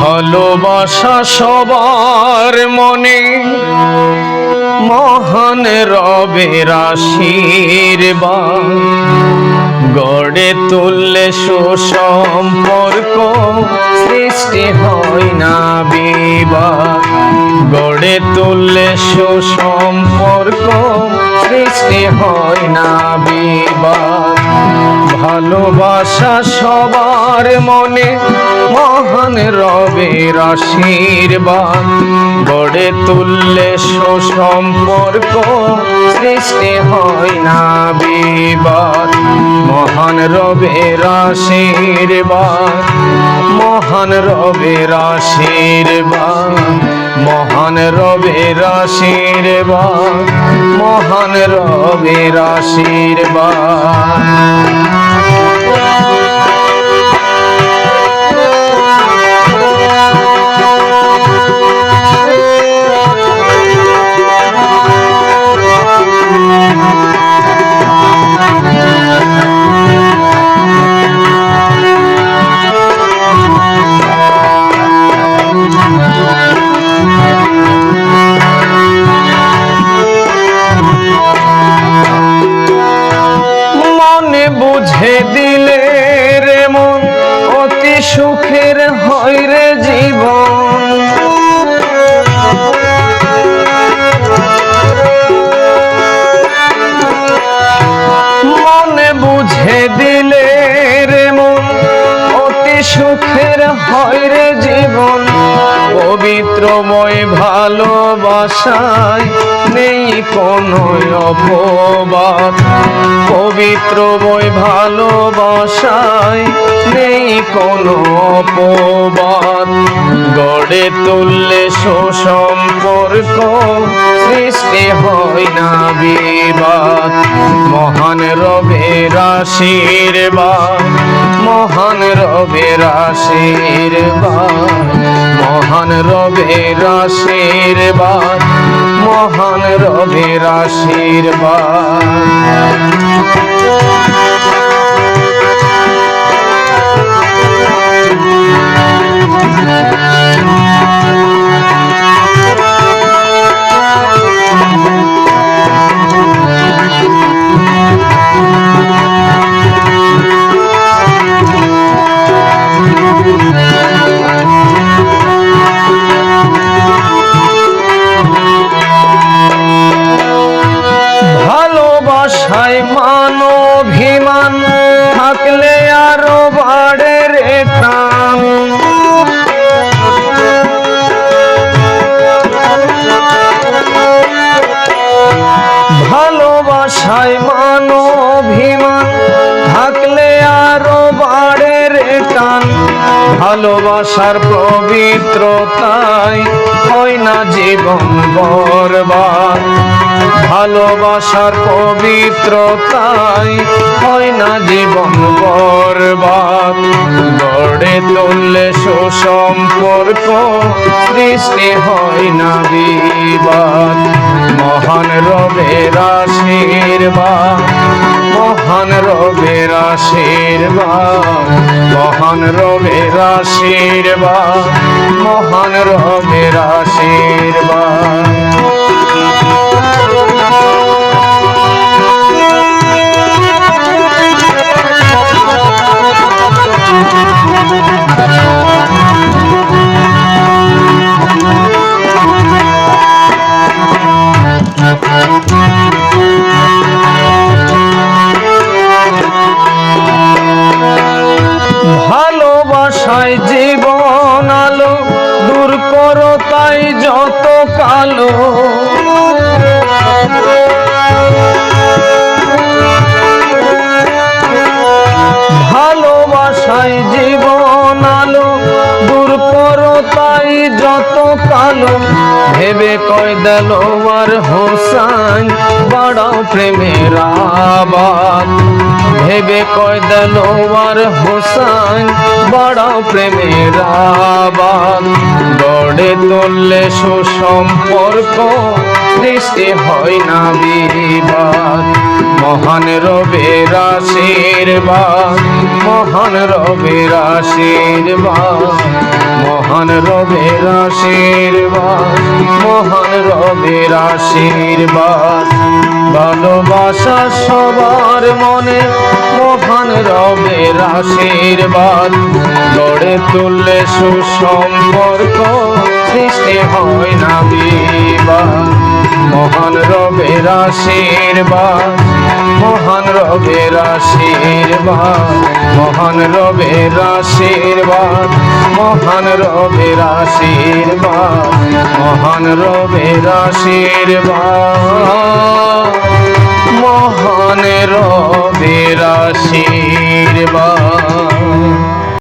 ভালোবাসা সবার মনে, মহান রবের আশীর্বাদ। গড়ে তুললে সুসম্পর্ক সৃষ্টি হয় না বিবাদ। গড়ে তুললে সুসম্পর্ক সৃষ্টি হয় না বিবাদ। ভালোবাসা সবার মনে মহান রবের আশীর্বাদ। গড়ে তুললে সুসম্পর্ক সৃষ্টি হই না বিপদ। মহান রবে আশীর্বাদ। মহান রবে আশীর্বাদ। মহান রবে আশীর্বাদ। মহান রবে আশীর্বাদ। মনে বুঝে দিলের মন অতি সুখের হয় পবিত্রময় ভালোবাসায় নেই কোনো অপবাদ। পবিত্রময় ভালোবাসায় নেই কোনো অপবাদ। গড়ে তুললে সুসম্পর্ক সৃষ্টি হয় না বিবাদ। মহান রবের আশীর্বাদ, মহান রবের আশীর্বাদ, মহান রবের আশীর্বাদ, মহান রবের আশীর্বাদ। মান ভালোবাসার পবিত্রতায় হয় না জীবন বরবাদ। ভালোবাসার পবিত্রতায় হয় না জীবন বরবাদ। গড়ে তুললে সুসম্পর্ক, সৃষ্টি হয় না বিবাদ। মহান রবের আশীর্বাদ। মহান রবের আশীর্বাদ মহান রবের আশীর্বাদ মহান রবের আশীর্বাদ। জীবন আলো দূর করো তাই যত কালো। ভালোবাসায় জীবন আলো দূর করো তাই যত কালো। ভেবে কয় দিল আর হোসাইন, বাড়াও প্রেমের আবাদ। ভেবে কয় দিল আর হোসাইন বাড়াও প্রেমের আবাদ। গড়ে তুললে সুসম্পর্ক সৃষ্টি হয় না বিবাদ। মহান রবের আশীর্বাদ, মহান রবের আশীর্বাদ, মহান রবের আশীর্বাদ। মহান রবের আশীর্বাদ। ভালোবাসা সবার মনে, মহান রবের আশীর্বাদ। গড়ে তুললে সুসম্পর্ক, সৃষ্টি হয় না বিবাদ। মহান রবের আশীর্বাদ। মহান রবের আশীর্বাদ, মহান রবের আশীর্বাদ, মহান রবের আশীর্বাদ, মহান রবের আশীর্বাদ, মহান রবের আশীর্বাদ।